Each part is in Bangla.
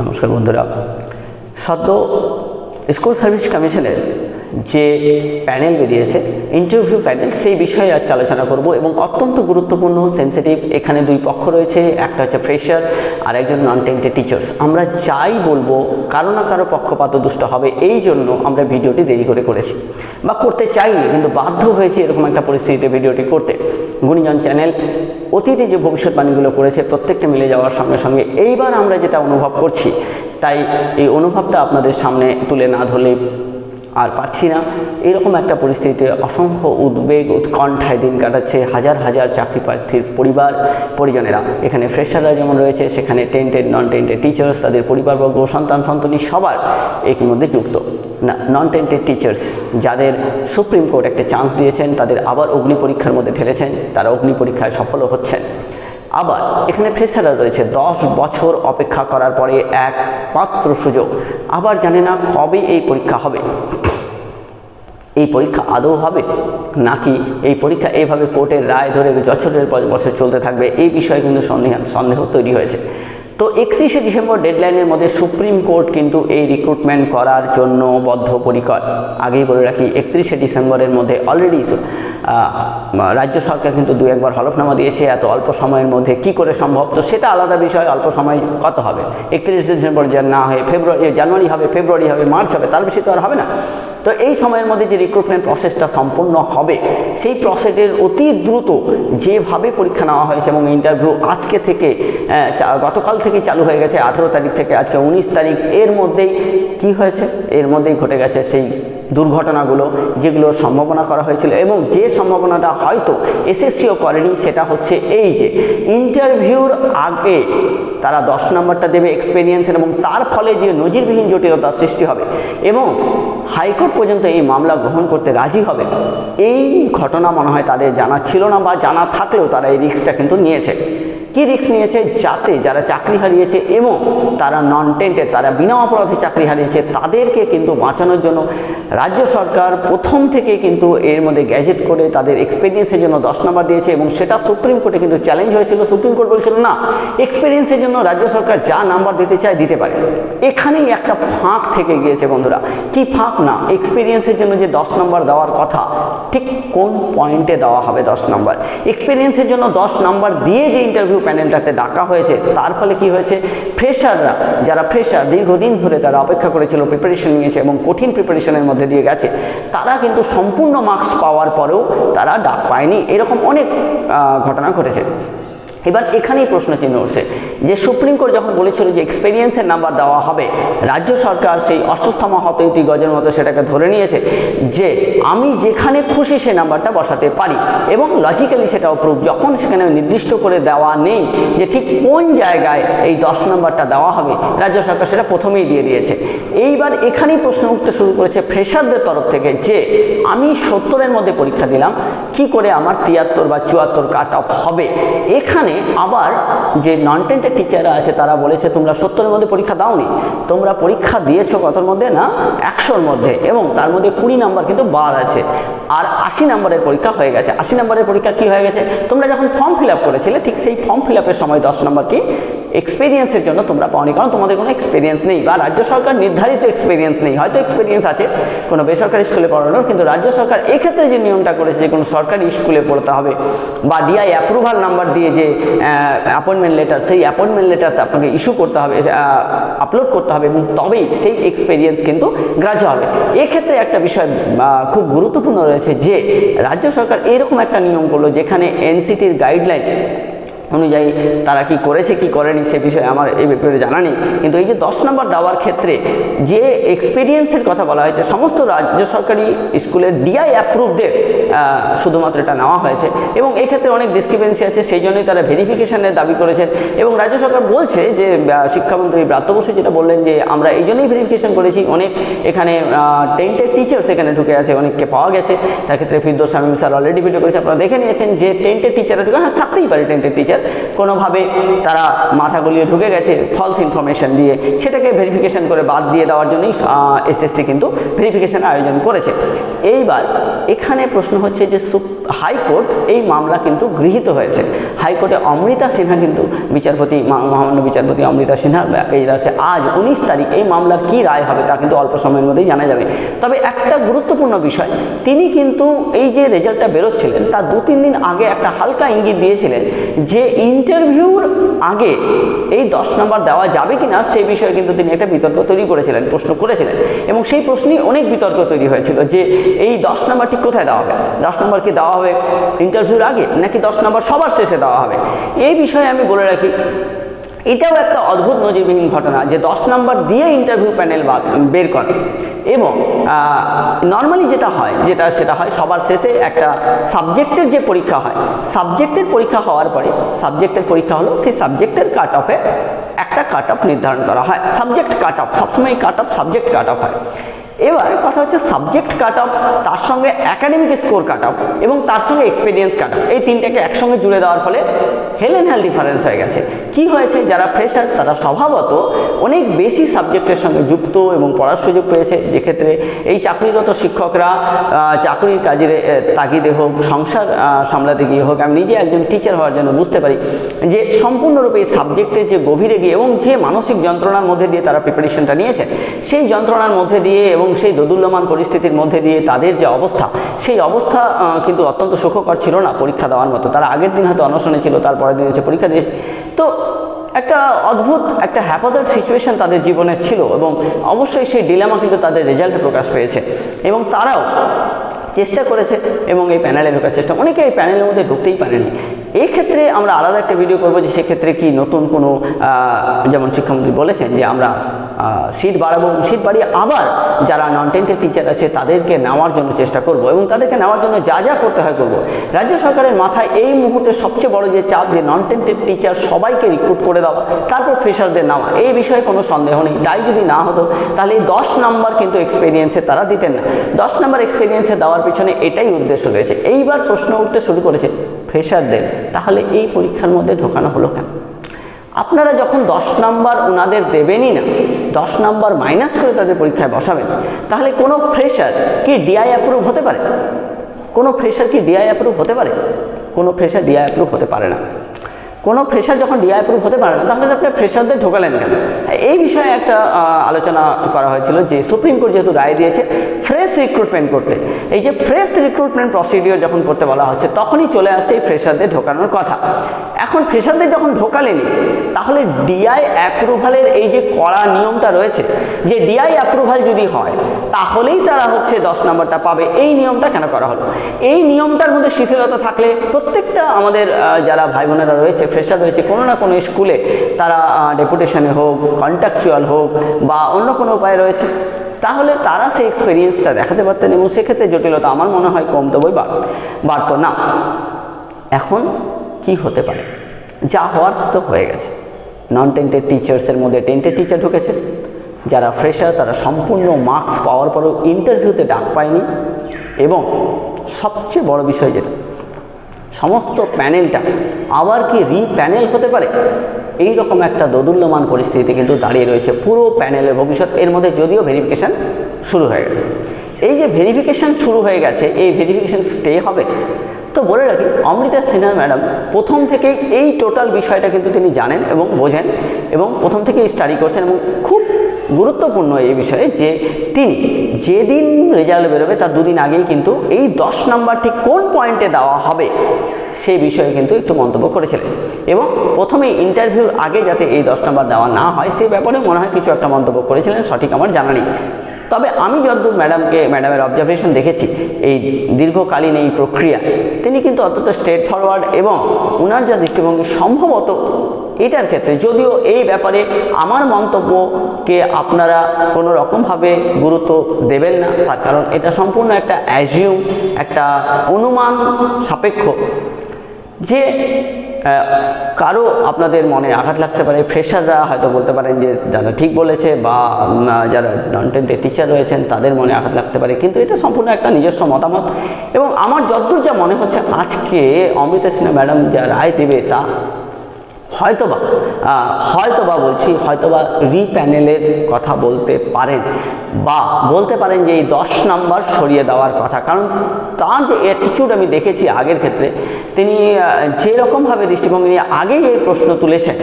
নমস্কার বন্ধুরা। সদ্য স্কুল সার্ভিস কমিশনের যে প্যানেল বেরিয়েছে ইন্টারভিউ প্যানেল সেই বিষয়ে আজকে আলোচনা করব এবং অত্যন্ত গুরুত্বপূর্ণ সেন্সিটিভ এখানে দুই পক্ষ রয়েছে, একটা হচ্ছে ফ্রেশার আর একজন নন টেন্টেড টিচার্স আমরা যাই বলব, কারও না কারও পক্ষপাত দুষ্ট হবে, এই জন্য আমরা ভিডিওটি দেরি করে করেছি। বা করতে চাইনি, কিন্তু বাধ্য হয়েছি এরকম একটা পরিস্থিতিতে ভিডিওটি করতে। গুণীজন চ্যানেল অতীতে যে ভবিষ্যৎবাণীগুলো করেছে, প্রত্যেকটা মিলে যাওয়ার সঙ্গে সঙ্গে, এইবার আমরা যেটা অনুভব করছি, তাই এই অনুভবটা আপনাদের সামনে তুলে না ধরলে আর পারছি না। এরকম একটা পরিস্থিতিতে অসংখ্য উদ্বেগ, উৎকণ্ঠায় দিন কাটাচ্ছে হাজার হাজার চাকরি প্রার্থীর পরিবার, পরিজনেরা। এখানে ফ্রেশাররা যেমন রয়েছে, সেখানে টেন্টেড নন টেন্টেড টিচার্স তাদের পরিবারবর্গ, সন্তান সন্তনী সবার এর মধ্যে যুক্ত। না নন টেন্টেড টিচার্স যাদের সুপ্রিম কোর্ট একটা চান্স দিয়েছেন, তাদের আবার অগ্নি পরীক্ষার মধ্যে ঠেলেছেন, তারা অগ্নি পরীক্ষায় সফলও হচ্ছেন। আবার এখানে ফ্রেশাররা রয়েছে, দশ বছর অপেক্ষা করার পরে এক মাত্র সুযোগ। আবার জানে না কবে এই পরীক্ষা হবে। এই পরীক্ষা আদৌ হবে? নাকি এই পরীক্ষা এইভাবে কোর্টের রায় ধরে বছরের পর বছর চলতে থাকবে? এই বিষয়ে কিন্তু সন্দেহ সন্দেহ তৈরি হয়েছে। তো একত্রিশে ডিসেম্বর ডেডলাইনের মধ্যে সুপ্রিম কোর্ট কিন্তু এই রিক্রুটমেন্ট করার জন্য বদ্ধপরিকর। আগেই বলে রাখি, একত্রিশে ডিসেম্বরের মধ্যে অলরেডি রাজ্য সরকার কিন্তু দু একবার হলফনামা দিয়েছে এত অল্প সময়ের মধ্যে কি করে সম্ভব? তো সেটা আলাদা বিষয়, অল্প সময় কত হবে? একত্রিশ ডিসেম্বর না হয়ে, ফেব্রুয়ারি, জানুয়ারি হবে, ফেব্রুয়ারি হবে, মার্চ হবে, তার বেশি তো আর হবে না। তো এই সময়ের মধ্যে যে রিক্রুটমেন্ট প্রসেসটা সম্পূর্ণ হবে, সেই প্রসেসের অতি দ্রুত যেভাবে পরীক্ষা নেওয়া হয়েছে এবং ইন্টারভিউ আজকে থেকে গতকাল থেকে চালু হয়ে গেছে, আঠেরো তারিখ থেকে আজকে উনিশ তারিখ, এর মধ্যেই কি হয়েছে? এর মধ্যেই ঘটে গেছে সেই দুর্ঘটনাগুলো যেগুলোর সম্ভাবনা করা হয়েছিল এবং যে সম্ভাবনাটা হয়তো এসএসসিও করেনি সেটা হচ্ছে এই যে ইন্টারভিউর আগে তারা দশ নম্বরটা দেবে এক্সপেরিয়েন্সের এবং তার ফলে যে নজিরবিহীন জটিলতার সৃষ্টি হবে এবং হাইকোর্ট পর্যন্ত এই মামলা গ্রহণ করতে রাজি হবে। এই ঘটনা মনে হয় তাদের জানা ছিল না বা জানা থাকলেও তারা এই রিক্সটা কিন্তু নিয়েছে। কী রিস্ক নিয়েছে? যাতে যারা চাকরি হারিয়েছে এবং তারা নন টেন্টেড তারা বিনা অপরাধে চাকরি হারিয়েছে, তাদেরকে কিন্তু বাঁচানোর জন্য রাজ্য সরকার প্রথম থেকে কিন্তু এর মধ্যে গ্যাজেট করে তাদের এক্সপিরিয়েন্সের জন্য দশ নম্বর দিয়েছে এবং সেটা সুপ্রিম কোর্টে কিন্তু চ্যালেঞ্জ হয়েছিল। সুপ্রিম কোর্ট বলছিল, না এক্সপিরিয়েন্সের জন্য রাজ্য সরকার যা নাম্বার দিতে চায় দিতে পারে। এখানেই একটা ফাঁক থেকে গিয়েছে বন্ধুরা। কি ফাঁক? না এক্সপিরিয়েন্সের জন্য যে দশ নম্বর দেওয়ার কথা, ঠিক কোন পয়েন্টে দেওয়া হবে দশ নম্বর এক্সপিরিয়েন্সের জন্য দশ নম্বর দিয়ে যে ইন্টারভিউ প্যানেলটাতে ডাকা হয়েছে, তার ফলে কি হয়েছে? ফ্রেশাররা, যারা ফ্রেশার, দীর্ঘদিন ধরে তারা অপেক্ষা করেছিল প্রিপারেশন নিয়েছে এবং কঠিন প্রিপারেশনের মধ্যে দিয়ে গেছে, তারা কিন্তু সম্পূর্ণ মার্কস পাওয়ার পরেও তারা ডাক পায়নি। এরকম অনেক ঘটনা ঘটেছে। এবার এখানেই প্রশ্ন চিহ্ন উঠছে। যে সুপ্রিম কোর্ট যখন বলেছিল যে এক্সপেরিয়েন্সের নাম্বার দেওয়া হবে, রাজ্য সরকার সেই অশ্বস্থামা হতইতি গজের মতো সেটাকে ধরে নিয়েছে যে আমি যেখানে খুশি সেই নাম্বারটা বসাতে পারি এবং লজিক্যালি সেটাও প্রুফ যখন সেখানে নির্দিষ্ট করে দেওয়া নেই যে ঠিক কোন জায়গায় এই দশ নাম্বারটা দেওয়া হবে, রাজ্য সরকার সেটা প্রথমেই দিয়ে দিয়েছে। এইবার এখানেই প্রশ্ন উঠতে শুরু করেছে ফ্রেশারদের তরফ থেকে যে আমি সত্তরের মধ্যে পরীক্ষা দিলাম, কি করে আমার তিয়াত্তর বা চুয়াত্তর কাট অফ হবে? এখানে আবার যে নন টেন্টের টিচাররা আছে, তারা বলেছে, তোমরা সত্তরের মধ্যে পরীক্ষা দাওনি। তোমরা পরীক্ষা দিয়েছ কতর মধ্যে না? একশোর মধ্যে। এবং তার মধ্যে কুড়ি নাম্বার কিন্তু বাদ আছে। আর আশি নাম্বারের পরীক্ষা হয়ে গেছে। আশি নাম্বারের পরীক্ষা কি হয়ে গেছে? তোমরা যখন ফর্ম ফিল আপ করেছিলে, ঠিক সেই ফর্ম ফিল আপের সময় দশ নম্বর কি? এক্সপিরিয়েন্সের জন্য তোমরা পাওনি, কারণ তোমাদের কোনো এক্সপিরিয়েন্স নেই, বা রাজ্য সরকার নির্ধারিত এক্সপিরিয়েন্স নেই। হয়তো এক্সপিরিয়েন্স আছে, কোনো বেসরকারি স্কুলে পড়ানোর, কিন্তু রাজ্য সরকার এক্ষেত্রে যে নিয়মটা করেছে যে কোনো সরকারি স্কুলে পড়তে হবে, বা ডিআই অ্যাপ্রুভাল নাম্বার দিয়ে যে অ্যাপয়েন্টমেন্ট লেটার সেই অ্যাপয়েন্টমেন্ট লেটার আপনাকে ইস্যু করতে হবে আপলোড করতে হবে, এবং তবেই সেই এক্সপিরিয়েন্স কিন্তু গ্রাহ্য হবে। এক্ষেত্রে একটা বিষয় খুব গুরুত্বপূর্ণ রয়েছে যে, রাজ্য সরকার এরকম একটা নিয়ম করল যেখানে এনসিটির গাইডলাইন অনুযায়ী তারা কি করেছে, কি করেনি, সে বিষয়ে আমার এই ব্যাপারে জানা নেই। কিন্তু এই যে দশ নম্বর দেওয়ার ক্ষেত্রে যে এক্সপিরিয়েন্সের কথা বলা হয়েছে, সমস্ত রাজ্য সরকারি স্কুলের ডিআই অ্যাপ্রুভদের শুধুমাত্র এটা নেওয়া হয়েছে এবং এক্ষেত্রে অনেক ডিসক্রিপেন্সি আছে, সেই জন্যই তারা ভেরিফিকেশনের দাবি করেছেন এবং রাজ্য সরকার বলছে যে শিক্ষামন্ত্রী ব্রাত্য বসু যেটা বললেন যে, আমরা এই জন্যই ভেরিফিকেশন করেছি, অনেক এখানে টেন্টেড টিচার্স এখানে ঢুকে আছে, অনেককে পাওয়া গেছে। তার ক্ষেত্রে Firdous Shamim sir already video করেছে, আপনারা দেখে নিয়েছেন যে টেন্টেড টিচাররা ঢুকে হ্যাঁ থাকতেই পারে টেন্টেড টিচার টিচার কোনোভাবে তারা মাথা গলিয়ে ঢুকে গেছে ফলস ইনফরমেশন দিয়ে। সেটাকে ভেরিফিকেশন করে বাদ দিয়ে দেওয়ার জন্যই এসএসসি কিন্তু ভেরিফিকেশন আয়োজন করেছে। এইবার এখানে প্রশ্ন হচ্ছে যে হাইকোর্ট এই মামলা কিন্তু গৃহীত হয়েছে। হাইকোর্টে অমৃতা সিনহা কিন্তু বিচারপতি মহামান্য বিচারপতি অমৃতা সিনহা, এই রাশে আজ উনিশ তারিখ, এই মামলার কী রায় হবে তা কিন্তু অল্প সময়ের মধ্যেই জানা যাবে। তবে একটা গুরুত্বপূর্ণ বিষয়, তিনি কিন্তু এই যে রেজাল্টটা বেরোচ্ছিলেন, তার দু তিন দিন আগে একটা হালকা ইঙ্গিত দিয়েছিলেন যে ইন্টারভিউর আগে এই দশ নম্বর দেওয়া যাবে কি না সেই বিষয়ে কিন্তু তিনি একটা বিতর্ক তৈরি করেছিলেন, প্রশ্ন করেছিলেন। এবং সেই প্রশ্নেই অনেক বিতর্ক তৈরি হয়েছিল যে এই দশ নাম্বারটি কোথায় দেওয়া হবে? দশ নম্বর কি দেওয়া হবে ইন্টারভিউর আগে নাকি দশ নম্বর সবার শেষে দেওয়া হবে? এই বিষয়ে আমি বলে রাখি, এটাও একটা অদ্ভুত নজিরবিহীন ঘটনা যে দশ নম্বর দিয়ে ইন্টারভিউ প্যানেল বের করে। এবং নর্মালি যেটা হয়, যেটা, সেটা হয় সবার শেষে একটা সাবজেক্টের যে পরীক্ষা হয় সাবজেক্টের পরীক্ষা হওয়ার পরে সাবজেক্টের পরীক্ষা হলো সেই সাবজেক্টের কাট অফে একটা কাট অফ নির্ধারণ করা হয়। সাবজেক্ট কাট অফ সবসময় cut off subject cut off হয়। এবার কথা হচ্ছে সাবজেক্ট কাট অফ তার সঙ্গে একাডেমিক স্কোর কাট অফ এবং তার সঙ্গে এক্সপিরিয়েন্স কাট অফ এই তিনটাকে একসঙ্গে জুড়ে দেওয়ার ফলে হেল হেল ডিফারেন্স হয়ে গেছে। কি হয়েছে? যারা ফ্রেশার তারা স্বভাবত অনেক বেশি সাবজেক্টের সঙ্গে যুক্ত এবং পড়ার সুযোগ পেয়েছে। যেক্ষেত্রে এই চাকরিরত শিক্ষকরা চাকরির কাজের তাগিদে হোক, সংসার সামলাতে গিয়ে হোক, আমি নিজে একজন টিচার হওয়ার জন্য বুঝতে পারি যে সম্পূর্ণরূপে এই সাবজেক্টের যে গভীরে গিয়ে এবং যে মানসিক যন্ত্রণার মধ্যে দিয়ে তারা প্রিপারেশনটা নিয়েছে, সেই যন্ত্রণার মধ্যে দিয়ে এবং সেই দোদুল্যমান পরিস্থিতির মধ্যে দিয়ে তাদের যে অবস্থা, সেই অবস্থা কিন্তু অত্যন্ত সুখকর ছিল না পরীক্ষা দেওয়ার মতো। তারা আগের দিন হয়তো অনশনে ছিল, তারপরের দিন হচ্ছে পরীক্ষা দিয়েছে। তো একটা অদ্ভুত, একটা হ্যাপাজার্ড সিচুয়েশন তাদের জীবনে ছিল এবং অবশ্যই সেই ডিলামা কিন্তু তাদের রেজাল্টে প্রকাশ পেয়েছে। এবং তারাও চেষ্টা করেছে এবং এই প্যানেলে ঢোকার চেষ্টা। অনেকে এই প্যানেলের মধ্যে ঢুকতেই পারেনি। এই ক্ষেত্রে আমরা আলাদা একটা ভিডিও করব যে সেক্ষেত্রে কি নতুন কোনো যেমন শিক্ষামন্ত্রী বলেছেন যে আমরা সিট বাড়াবো সিট বাড়িয়ে আবার যারা নন টেন্টের টিচার আছে তাদেরকে নেওয়ার জন্য চেষ্টা করব এবং তাদেরকে নেওয়ার জন্য যা যা করতে হয় করব। রাজ্য সরকারের মাথায় এই মুহূর্তে সবচেয়ে বড় যে চাপ যে নন টেন্টেড টিচার সবাইকে রিক্রুট করে দেওয়া, তারপর ফ্রেশারদের নেওয়া, এই বিষয়ে কোনো সন্দেহ নেই। তাই যদি না হতো, তাহলে এই দশ নাম্বার কিন্তু এক্সপিরিয়েন্সে তারা দিতেন না। দশ নাম্বার এক্সপিরিয়েন্সে দেওয়ার পিছনে এটাই উদ্দেশ্য রয়েছে। এইবার প্রশ্ন উঠতে শুরু করেছে ফ্রেশারদের তাহলে এই পরীক্ষার মধ্যে ঢোকানো হলো কেন? আপনারা যখন দশ নাম্বার ওনাদের দেবেনই না, দশ নাম্বার মাইনাস করে তাদের পরীক্ষায় বসাবেন, তাহলে কোনো ফ্রেশার কি ডিআই অ্যাপ্রুভ হতে পারে? কোনো ফ্রেশার কি ডিআই অ্যাপ্রুভ হতে পারে? কোনো ফ্রেশার ডিআই অ্যাপ্রুভ হতে পারে না। কোনো ফ্রেশার যখন ডিআই অ্যাপ্রুভ হতে পারে না তাহলে আপনি ফ্রেশারদের ঢোকালেন কেন? এই বিষয়ে একটা আলোচনা করা হয়েছিল যে সুপ্রিম কোর্ট যেহেতু রায় দিয়েছে ফ্রেশ রিক্রুটমেন্ট করতে। এই যে ফ্রেশ রিক্রুটমেন্ট প্রসিডিওর যখন করতে বলা হচ্ছে, তখনই চলে আসছে এই ফ্রেশারদের ঢোকানোর কথা। এখন ফ্রেশারদের যখন ঢোকালেনি, তাহলে ডিআই অ্যাপ্রুভালের এই যে কড়া নিয়মটা রয়েছে, যে ডিআই অ্যাপ্রুভাল যদি হয়, তাহলেই তারা হচ্ছে দশ নম্বরটা পাবে। এই নিয়মটা কেন করা হলো? এই নিয়মটার মধ্যে শিথিলতা থাকলে প্রত্যেকটা আমাদের যারা ভাই বোনেরা রয়েছে ফ্রেশার রয়েছে কোনো না কোনো স্কুলে তারা ডেপুটেশনে হোক কন্ট্রাকচুয়াল হোক বা অন্য কোনো উপায় রয়েছে, তাহলে তারা সেই এক্সপিরিয়েন্সটা দেখাতে পারতেন এবং সেক্ষেত্রে জটিলতা আমার মনে হয় কমতে বই বাড় বাড়তো না। এখন কি হতে পারে? যা হওয়ার তো হয়ে গেছে। নন টেন্টেড টিচার্সের মধ্যে টেন্টেড টিচার ঢুকেছে, যারা ফ্রেশার তারা সম্পূর্ণ মার্কস পাওয়ার পরেও ইন্টারভিউতে ডাক পায়নি এবং সবচেয়ে বড় বিষয় যেটা সমস্ত প্যানেলটা আবার কি রিপ্যানেল হতে পারে? এই রকম একটা দোদুল্যমান পরিস্থিতি কিন্তু দাঁড়িয়ে রয়েছে পুরো প্যানেলের ভবিষ্যৎ। এর মধ্যে যদিও ভেরিফিকেশান শুরু হয়ে গেছে। এই যে ভেরিফিকেশান শুরু হয়ে গেছে, এই ভেরিফিকেশান স্টে হবে? তো বলে রাখি, অমৃতা সিনহা ম্যাডাম প্রথম থেকেই এই টোটাল বিষয়টা কিন্তু তিনি জানেন এবং বোঝেন এবং প্রথম থেকেই স্টাডি করছেন এবং খুব গুরুত্বপূর্ণ এই বিষয়ে যে তিনি যেদিন রেজাল্ট বেরোবে তার দুদিন আগেই কিন্তু এই দশ নাম্বার ঠিক কোন পয়েন্টে দেওয়া হবে সেই বিষয়ে কিন্তু একটু মন্তব্য করেছিলেন। এবং প্রথমে ইন্টারভিউর আগে যাতে এই দশ নাম্বার দেওয়া না হয় সে ব্যাপারে মনে হয় কিছু একটা মন্তব্য করেছিলেন, সঠিক আমার জানা নেই। তবে আমি যতদূর ম্যাডামকে ম্যাডামের অবজারভেশন দেখেছি, এই দীর্ঘকালীন এই প্রক্রিয়া, তিনি কিন্তু অত্যন্ত স্ট্রেট ফরওয়ার্ড এবং ওনার যা দৃষ্টিভঙ্গি সম্ভবত এটার ক্ষেত্রে, যদিও এই ব্যাপারে আমার মন্তব্যকে আপনারা কোনো রকমভাবে গুরুত্ব দেবেন না, তার কারণ এটা সম্পূর্ণ একটা অ্যাজিউম একটা অনুমান সাপেক্ষ, যে কারও আপনাদের মনে আঘাত লাগতে পারে ফ্রেশাররা হয়তো বলতে পারেন যে যারা ঠিক বলেছে বা যারা নন টিচার রয়েছেন, তাদের মনে আঘাত লাগতে পারে, কিন্তু এটা সম্পূর্ণ একটা নিজস্ব মতামত। এবং আমার যতদূর যা মনে হচ্ছে, আজকে অমৃতা সিনহা ম্যাডাম যা রায় দেবে তা হয়তোবা হয়তোবা বলছি, হয়তোবা রিপ্যানেলের কথা বলতে পারেন বা বলতে পারেন যে এই দশ নাম্বার সরিয়ে দেওয়ার কথা। কারণ তার যে অ্যাটিচিউড আমি দেখেছি আগের ক্ষেত্রে, তিনি যেরকমভাবে দৃষ্টিভঙ্গি নিয়ে আগেই এই প্রশ্ন তুলেছেন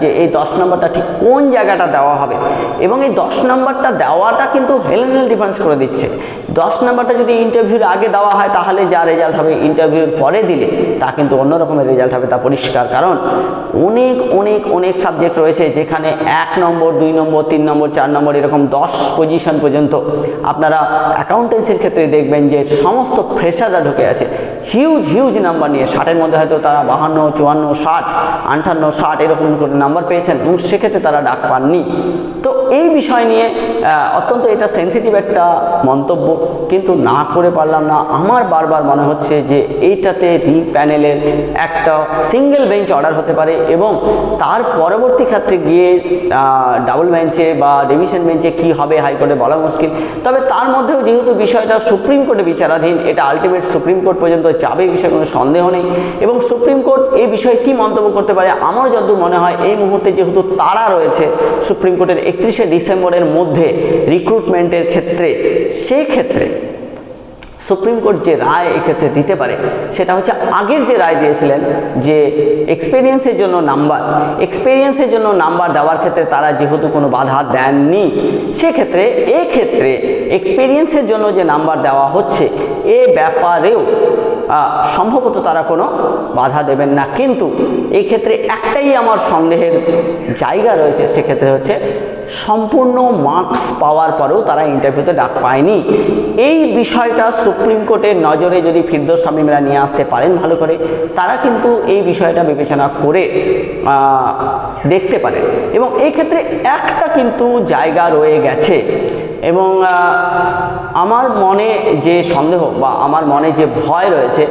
যে এই দশ নম্বরটা ঠিক কোন জায়গাটা দেওয়া হবে। এবং এই দশ নম্বরটা দেওয়াটা কিন্তু হেলেনেল ডিফারেন্স করে দিচ্ছে। দশ নম্বরটা যদি ইন্টারভিউর আগে দেওয়া হয়, তাহলে যা রেজাল্ট হবে ইন্টারভিউর পরে দিলে, তা কিন্তু অন্য রকমের রেজাল্ট হবে, তা পরিষ্কার। কারণ অনেক অনেক অনেক সাবজেক্ট রয়েছে যেখানে এক নম্বর, দুই নম্বর, তিন নম্বর, চার নম্বর, এরকম দশ পজিশন পর্যন্ত আপনারা অ্যাকাউন্টেন্সির ক্ষেত্রে দেখবেন যে সমস্ত ফ্রেশাররা ঢুকে আছে। হিউজ হিউজ নাম্বার নিয়ে, ষাটের মধ্যে হয়তো তারা বাহান্ন, চুয়ান্ন, ষাট, আটান্ন, ষাট, এরকম করে নাম্বার পেয়েছেন এবং সেক্ষেত্রে তারা ডাক পাননি। তো এই বিষয় নিয়ে অত্যন্ত এটা সেন্সিটিভ একটা মন্তব্য। কিন্তু না করে পারলাম না। আমার বারবার মনে হচ্ছে যে এইটাতে রি প্যানেলের একটা সিঙ্গেল বেঞ্চ অর্ডার হতে পারে এবং তার পরবর্তী ক্ষেত্রে গিয়ে ডাবল বেঞ্চে বা ডিভিশন বেঞ্চে কি হবে হাইকোর্টে বলা মুশকিল। তবে তার মধ্যেও যেহেতু বিষয়টা সুপ্রিম কোর্টে বিচারাধীন, এটা আলটিমেট সুপ্রিম কোর্ট পর্যন্ত যাবে এই বিষয়ে কোনো সন্দেহ নেই এবং সুপ্রিম কোর্ট এই বিষয়ে কি মন্তব্য করতে পারে আমার যতদূর মনে হয় এই মুহূর্তে যেহেতু তারা রয়েছে, সুপ্রিম কোর্টের একত্রিশে ডিসেম্বরের মধ্যে রিক্রুটমেন্টের ক্ষেত্রে, সেই ক্ষেত্রে সুপ্রিম কোর্ট যে রায় এক্ষেত্রে দিতে পারে, সেটা হচ্ছে আগের যে রায় দিয়েছিলেন যে এক্সপেরিয়েন্সের জন্য নাম্বার এক্সপেরিয়েন্সের জন্য নাম্বার দেওয়ার ক্ষেত্রে তারা যেহেতু কোনো বাধা দেননি, সেক্ষেত্রে, এক্ষেত্রে এক্সপেরিয়েন্সের জন্য যে নাম্বার দেওয়া হচ্ছে, এ ব্যাপারেও সম্ভবত তারা কোনো বাধা দেবেন না। কিন্তু এই ক্ষেত্রে একটাই আমার সন্দেহের জায়গা রয়েছে, সেক্ষেত্রে হচ্ছে সম্পূর্ণ মার্কস পাওয়ার পরেও তারা ইন্টারভিউতে ডাক পায়নি। এই বিষয়টা সুপ্রিম কোর্টের নজরে যদি ফিরদোস শামীমরা নিয়ে আসতে পারেন ভালো করে, তারা কিন্তু এই বিষয়টা বিবেচনা করে দেখতে পারেন। এবং এই ক্ষেত্রে একটা কিন্তু জায়গা রয়ে গেছে। এবং আমার মনে যে সন্দেহ বা আমার মনে যে ভয় রয়েছে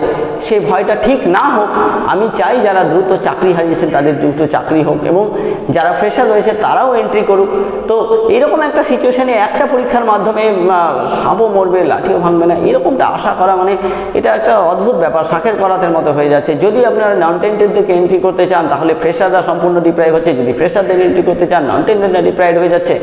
সেই ভয়টা ঠিক না হোক, আমি চাই যারা দ্রুত চাকরি হারিয়েছেন তাদের দ্রুত চাকরি হোক এবং যারা ফ্রেশার রয়েছে তারাও এন্ট্রি করুক। তো এরকম একটা সিচুয়েশানে একটা পরীক্ষার মাধ্যমে সাপও মরবে, লাঠিও ভাঙবে না, এরকমটা আশা করা মানে এটা একটা অদ্ভুত ব্যাপার শাঁখের করাতের মতো হয়ে যাচ্ছে। যদি আপনারা নন থেকে এন্ট্রি করতে চান, তাহলে ফ্রেশাররা সম্পূর্ণ ডিপ্রাইভ হচ্ছে। যদি ফ্রেশারদের এন্ট্রি করতে চান নন টেন্টেডরা ডিপ্রাইভ হয়ে যাচ্ছে।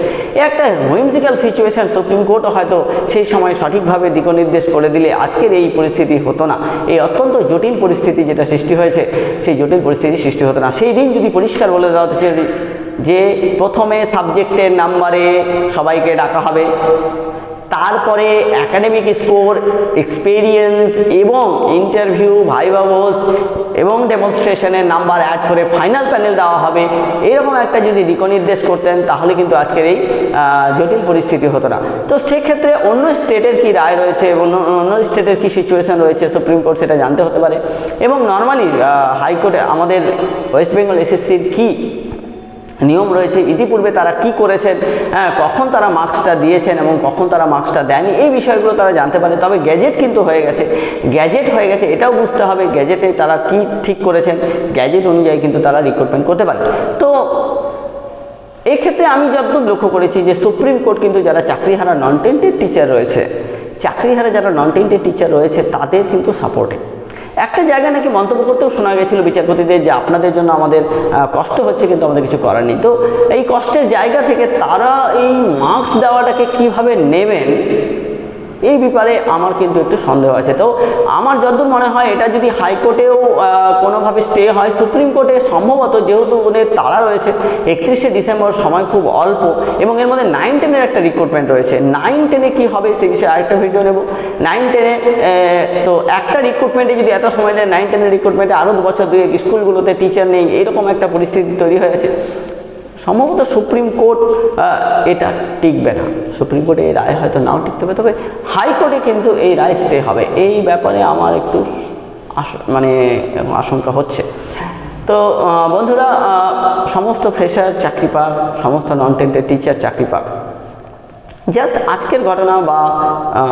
একটা হুইমসিক্যাল সিচুয়েশন সুপ্রিম কোর্টও হয়তো সেই সময় সঠিকভাবে দিকনির্দেশ করে দিলে আজকের এই পরিস্থিতি হতো না। এই অত্যন্ত জটিল পরিস্থিতি যেটা সৃষ্টি হয়েছে, সেই জটিল পরিস্থিতি সৃষ্টি হতো না। সেই দিন যদি পরিষ্কার বলে দেওয়া যে- প্রথমে সাবজেক্টের নাম্বারে সবাইকে ডাকা হবে, তারপরে অ্যাকাডেমিক স্কোর এক্সপেরিয়েন্স এবং ইন্টারভিউ ভাইভা বোস এবং ডেমনস্ট্রেশনের নাম্বার অ্যাড করে ফাইনাল প্যানেল দেওয়া হবে। এরকম একটা যদি দিকনির্দেশ করতেন, তাহলে কিন্তু আজকের এই জটিল পরিস্থিতি হতো না। তো সেক্ষেত্রে অন্য স্টেটের কি রায় রয়েছে এবং অন্য- স্টেটের কী সিচুয়েশান রয়েছে সুপ্রিম কোর্ট সেটা জানতে হতে পারে। এবং নর্মালি হাইকোর্টে আমাদের ওয়েস্ট বেঙ্গল এসএসসির কি নিয়ম রয়েছে, ইতিপূর্বে তারা কি করেছেন হ্যাঁ কখন তারা মার্কসটা দিয়েছেন এবং কখন তারা মার্কসটা দেয়নি, এই বিষয়গুলো তারা জানতে পারে তবে গ্যাজেট কিন্তু হয়ে গেছে। গ্যাজেট হয়ে গেছে, এটাও বুঝতে হবে গ্যাজেটে তারা কি ঠিক করেছেন। গ্যাজেট অনুযায়ী কিন্তু তারা রিক্রুটমেন্ট করতে পারে। তো এই ক্ষেত্রে আমি যতদূর লক্ষ্য করেছি যে সুপ্রিম কোর্ট কিন্তু যারা চাকরিহারা নন টেন্টেড টিচার রয়েছে, চাকরিহারা যারা নন টেন্টেড টিচার রয়েছে, তাদের কিন্তু সাপোর্টে একটা জায়গায় নাকি মন্তব্য করতেও শোনা গেছিল বিচারপতিদের যে আপনাদের জন্য আমাদের কষ্ট হচ্ছে কিন্তু আমাদের কিছু করার নেই। তো এই কষ্টের জায়গা থেকে তারা এই মার্কস দেওয়াটাকে কীভাবে নেবেন? এই ব্যাপারে আমার কিন্তু একটু সন্দেহ আছে। তো আমার যতদূর মনে হয়, এটা যদি হাইকোর্টেও কোনোভাবে স্টে হয়, সুপ্রিম কোর্টে সম্ভবত যেহেতু ওদের তাড়া রয়েছে, একত্রিশে ডিসেম্বর সময় খুব অল্প এবং এর মধ্যে নাইন টেনের একটা রিক্রুটমেন্ট রয়েছে। নাইন টেনে কী হবে সে বিষয়ে আরেকটা ভিডিও নেব। নাইন টেনে তো একটা রিক্রুটমেন্টে যদি এত সময় নেয় নাইন টেনের রিক্রুটমেন্টে আরও দু বছর দুই স্কুলগুলোতে টিচার নেই, এরকম একটা পরিস্থিতি তৈরি হয়েছে। সম্ভবত সুপ্রিম কোর্ট এটা টিকবে না। সুপ্রিম কোর্টে এই রায় হয়তো নাও টিকতে হবে তবে হাইকোর্টে কিন্তু এই রায় স্টে হবে। এই ব্যাপারে আমার একটু মানে আশঙ্কা হচ্ছে। তো বন্ধুরা সমস্ত ফ্রেশার চাকরি পাক, সমস্ত নন টেন্টেড টিচার চাকরি পাক। জাস্ট আজকের ঘটনা বা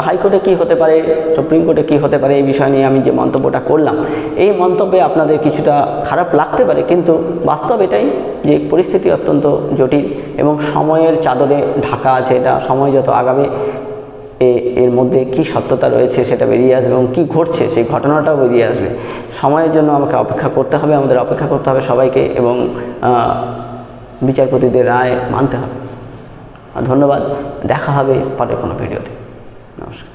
হাইকোর্টে কি হতে পারে, সুপ্রিম কোর্টে কি হতে পারে, এই বিষয় নিয়ে আমি যে মন্তব্যটা করলাম, এই মন্তব্যে আপনাদের কিছুটা খারাপ লাগতে পারে, কিন্তু বাস্তব এটাই যে পরিস্থিতি অত্যন্ত জটিল এবং সময়ের চাদরে ঢাকা আছে এটা, সময় যত আগাবে এর মধ্যে কি সত্যতা রয়েছে সেটা বেরিয়ে আসবে এবং কী ঘটছে সেই ঘটনাটাও বেরিয়ে আসবে। সময়ের জন্য আমাকে অপেক্ষা করতে হবে, আমাদের অপেক্ষা করতে হবে সবাইকে এবং বিচারপতিদের রায় মানতে হবে। ধন্যবাদ দেখা হবে পরে কোনো ভিডিওতে। নমস্কার।